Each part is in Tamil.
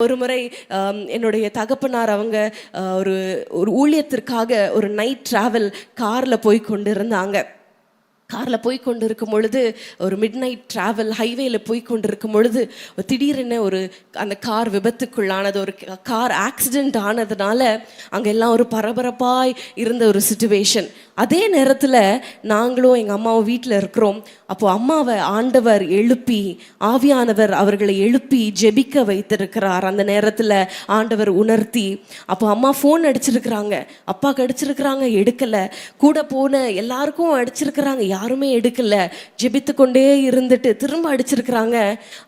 ஒரு முறை என்னுடைய தகப்பனார் அவங்க ஒரு ஒரு ஊழியத்திற்காக ஒரு நைட் ட்ராவல் காரில் போய் கொண்டு இருந்தாங்க காரில் போய் கொண்டு இருக்கும் பொழுது ஒரு மிட் நைட் ட்ராவல் ஹைவேயில் போய் கொண்டு இருக்கும் பொழுது திடீரென ஒரு அந்த கார் விபத்துக்குள்ளானது ஒரு கார் ஆக்சிடெண்ட் ஆனதுனால அங்கே எல்லாம் ஒரு பரபரப்பாய் இருந்த ஒரு சுச்சுவேஷன் அதே நேரத்தில் நாங்களும் எங்கள் அம்மாவும் வீட்டில் இருக்கிறோம். அப்போது அம்மாவை ஆண்டவர் எழுப்பி ஆவியானவர் அவர்களை எழுப்பி ஜெபிக்க வைத்திருக்கிறார். அந்த நேரத்தில் ஆண்டவர் உணர்த்தி அப்போ அம்மா ஃபோன் அடிச்சிருக்கிறாங்க. அப்பாவுக்கு அடிச்சிருக்கிறாங்க எடுக்கலை. கூட போன எல்லாருக்கும் அடிச்சிருக்கிறாங்க. யாருமே எடுக்கல. ஜெபித்து கொண்டே இருந்துட்டு திரும்ப அடிச்சிருக்கிறாங்க.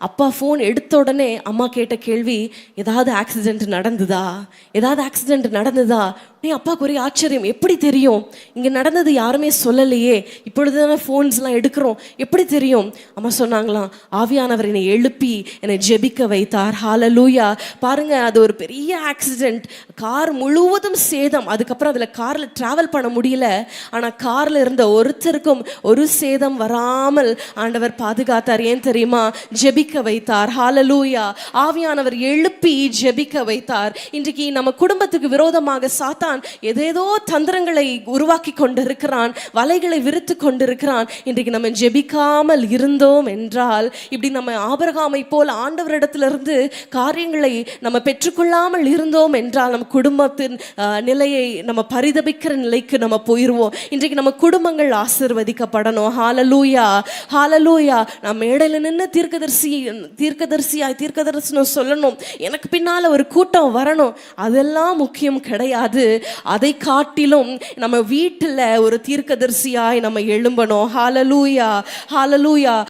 அப்பா ஃபோன் எடுத்த உடனே அம்மா கேட்ட கேள்வி ஏதாவது ஆக்சிடென்ட் நடந்ததா? ஏதாவது ஆக்சிடென்ட் நடந்ததா? நீ அப்பாவுக்கு ஒரே ஆச்சரியம். எப்படி தெரியும்? இங்கே நடந்தது யாருமே சொல்லலையே. இப்பொழுது தானே ஃபோன்ஸ்லாம் எடுக்கிறோம். எப்படி தெரியும்? அம்மா சொன்னாங்களாம் ஆவியானவர் என்னை எழுப்பி என்னை ஜெபிக்க வைத்தார். ஹாலலூயா பாருங்க அது ஒரு பெரிய ஆக்சிடென்ட் கார் முழுவதும் சேதம். அதுக்கப்புறம் அதில் காரில் ட்ராவல் பண்ண முடியல. ஆனால் காரில் இருந்த ஒருத்தருக்கும் ஒரு சேதம் வராமல் ஆண்டவர் பாதுகாத்தார். ஏன் தெரியுமா? ஜெபிக்க வைத்தார். ஹாலலூயா ஆவியானவர் எழுப்பி ஜெபிக்க வைத்தார். இன்றைக்கு நம்ம குடும்பத்துக்கு விரோதமாக சாத்தான் ஏதேதோ தந்திரங்களை உருவாக்கி கொண்டிருக்கிறான் வலைகளை விரித்து கொண்டிருக்கிறான். இன்றைக்கு நம்ம ஜெபிக்காமல் இருந்தோம் என்றால் இப்படி நம்ம ஆபரகாமை போல் ஆண்டவரிடத்திலிருந்து காரியங்களை நம்ம பெற்றுக்கொள்ளாமல் இருந்தோம் என்றால் நம்ம குடும்பத்தின் நிலையை நம்ம பரிதபிக்கிற நிலைக்கு நம்ம போயிடுவோம் இன்றைக்கு நம்ம குடும்பங்கள் ஆசிர்வதிக்கப்படணும் ஹாலலூயா ஹாலலூயா நான் மேடையில் நின்று தீர்க்கதரிசி தீர்க்கதரிசியாய் தீர்க்கதரிசனம் சொல்லணும். எனக்கு பின்னால் ஒரு கூட்டம் வரணும். அதெல்லாம் முக்கியம் கிடையாது. அதை காட்டிலும் நம்ம வீட்டில் ஒரு தீர்க்கதரிசியாய் நம்ம எழும்பணும். ஹாலலூயா ஹாலலூயா